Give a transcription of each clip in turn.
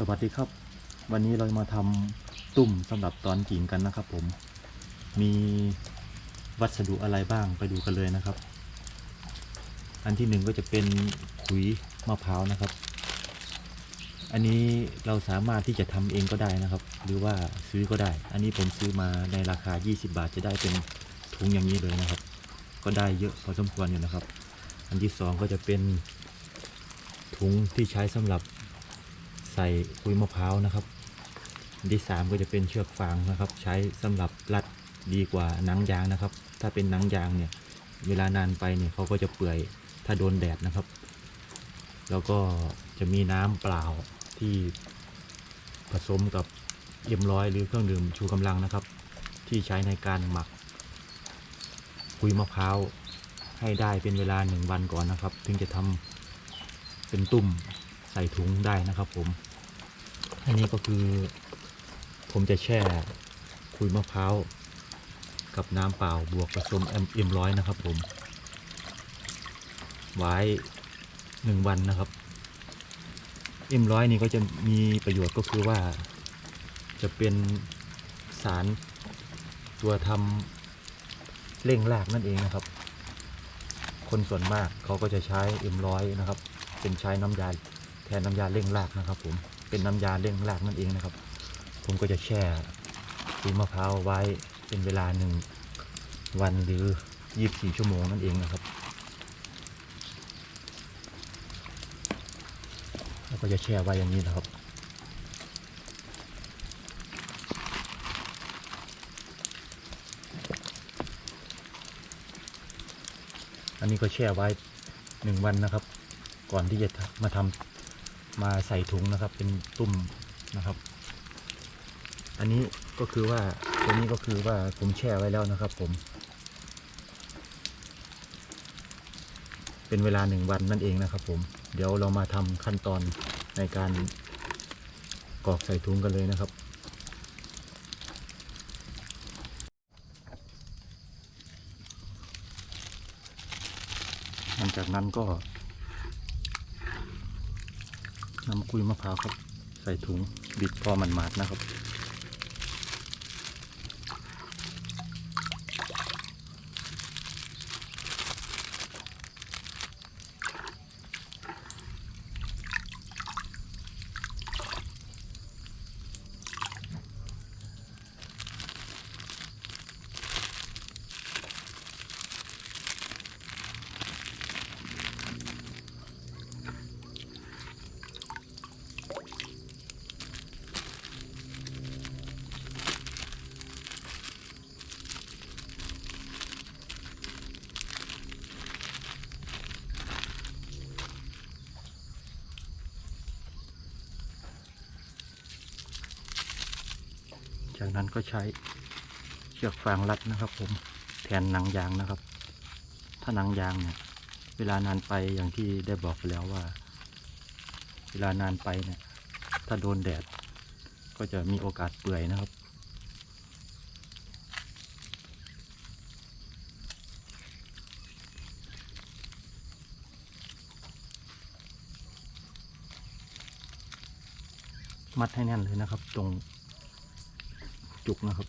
สวัสดีครับ วันนี้เรามาทำตุ่มสำหรับตอนกิ่งกันนะครับผมมีวัสดุอะไรบ้างไปดูกันเลยนะครับ อันที่หนึ่งก็จะเป็นขุยมะพร้าวนะครับ อันนี้เราสามารถที่จะทำเองก็ได้นะครับ หรือว่าซื้อก็ได้ อันนี้ผมซื้อมาในราคา 20 บาทจะได้เป็นถุงอย่างนี้เลยนะครับ ก็ได้เยอะพอสมควรอยู่นะครับ อันที่สองก็จะเป็นถุงที่ใช้สำหรับ ใส่คุยมะพร้าวนะครับที่สามก็จะเป็นเชือกฟางนะครับ ใช้สำหรับรัดดีกว่าหนังยางนะครับ ถ้าเป็นหนังยางเนี่ยเวลานานไปเนี่ยเขาก็จะเปื่อยถ้าโดนแดดนะครับ แล้วก็จะมีน้ำเปล่าที่ผสมกับเอ็มร้อยหรือเครื่องดื่มชูกำลังนะครับ ที่ใช้ในการหมักคุยมะพร้าวให้ได้เป็นเวลาหนึ่งวันก่อนนะครับ ถึงจะทำเป็นตุ่ม ใส่ถุงได้นะครับผม อันนี้ก็คือ ผมจะแช่คุยมะพร้าวกับน้ำเปล่าบวกผสมเอ็มร้อยนะครับผม ไว้หนึ่งวันนะครับเอ็มร้อยนี่ก็จะมีประโยชน์ก็คือว่า จะเป็นสารตัวทำเร่งรากนั่นเองนะครับ คนส่วนมากเขาก็จะใช้เอ็มร้อยนะครับ เป็นใช้น้ำยา แทนน้ำยาเร่งรากนะครับผมเป็นน้ำยาเร่งรากนั่นเองนะครับ ผมก็จะแช่คุยมะพร้าวไว้เป็นเวลาหนึ่งวันหรือ 24 ชั่วโมงนั่นเองนะครับแล้วก็จะแช่ไว้อย่างนี้นะครับอันนี้ก็แช่ไว้หนึ่งวันนะครับ ก่อนที่จะมาทำ มาใส่ถุงนะครับ เป็นตุ่มนะครับ อันนี้ก็คือว่าตัวนี้ก็คือว่าผมแช่ไว้แล้วนะครับ ผม เป็นเวลาหนึ่งวันนั่นเองนะครับ ผม เดี๋ยวเรามาทำขั้นตอนในการกรอกใส่ถุงกันเลยนะครับหลังจากนั้นก็ นำกุยมะพร้าวครับ ใส่ถุงบิดพอมันมาดนะครับ จากนั้นก็ใช้เชือกฟางรัดนะครับ ผมแทนหนังยางนะครับ ถ้าหนังยางเนี่ยเวลานานไปอย่างที่ได้บอกไปแล้วว่า เวลานานไปเนี่ย ถ้าโดนแดดก็จะมีโอกาสเปื่อยนะครับ มัดให้แน่นเลยนะครับ ตรง จุกนะครับ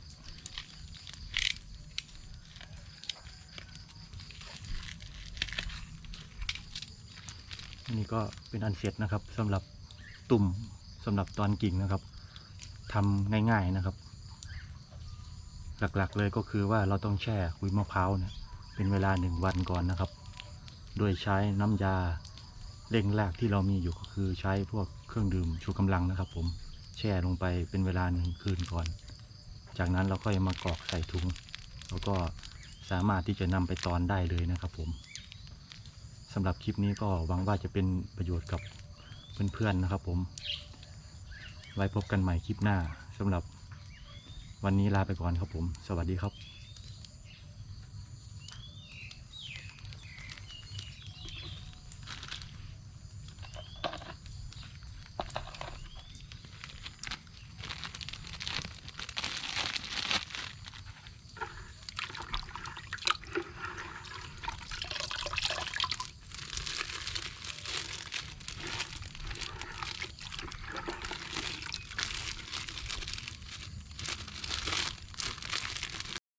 อันนี้ก็เป็นอันเสร็จนะครับสำหรับตุ่มสำหรับตอนกิ่งนะครับทำง่ายๆนะครับ หลักๆเลยก็คือว่าเราต้องแช่คุยมะพร้าวเนี่ยเป็นเวลาหนึ่งวันก่อนนะครับ โดยใช้น้ำยาเร่งรากที่เรามีอยู่ก็คือใช้พวกเครื่องดื่มชูกำลังนะครับ ผมแช่ลงไปเป็นเวลาหนึ่งคืนก่อน จากนั้นเราก็จะมากรอกใส่ถุง แล้วก็สามารถที่จะนำไปตอนได้เลยนะครับผมสำหรับคลิปนี้ก็หวังว่าจะเป็นประโยชน์กับเพื่อนๆนะครับผม ไว้พบกันใหม่คลิปหน้าสำหรับวันนี้ลาไปก่อนครับผม สวัสดีครับ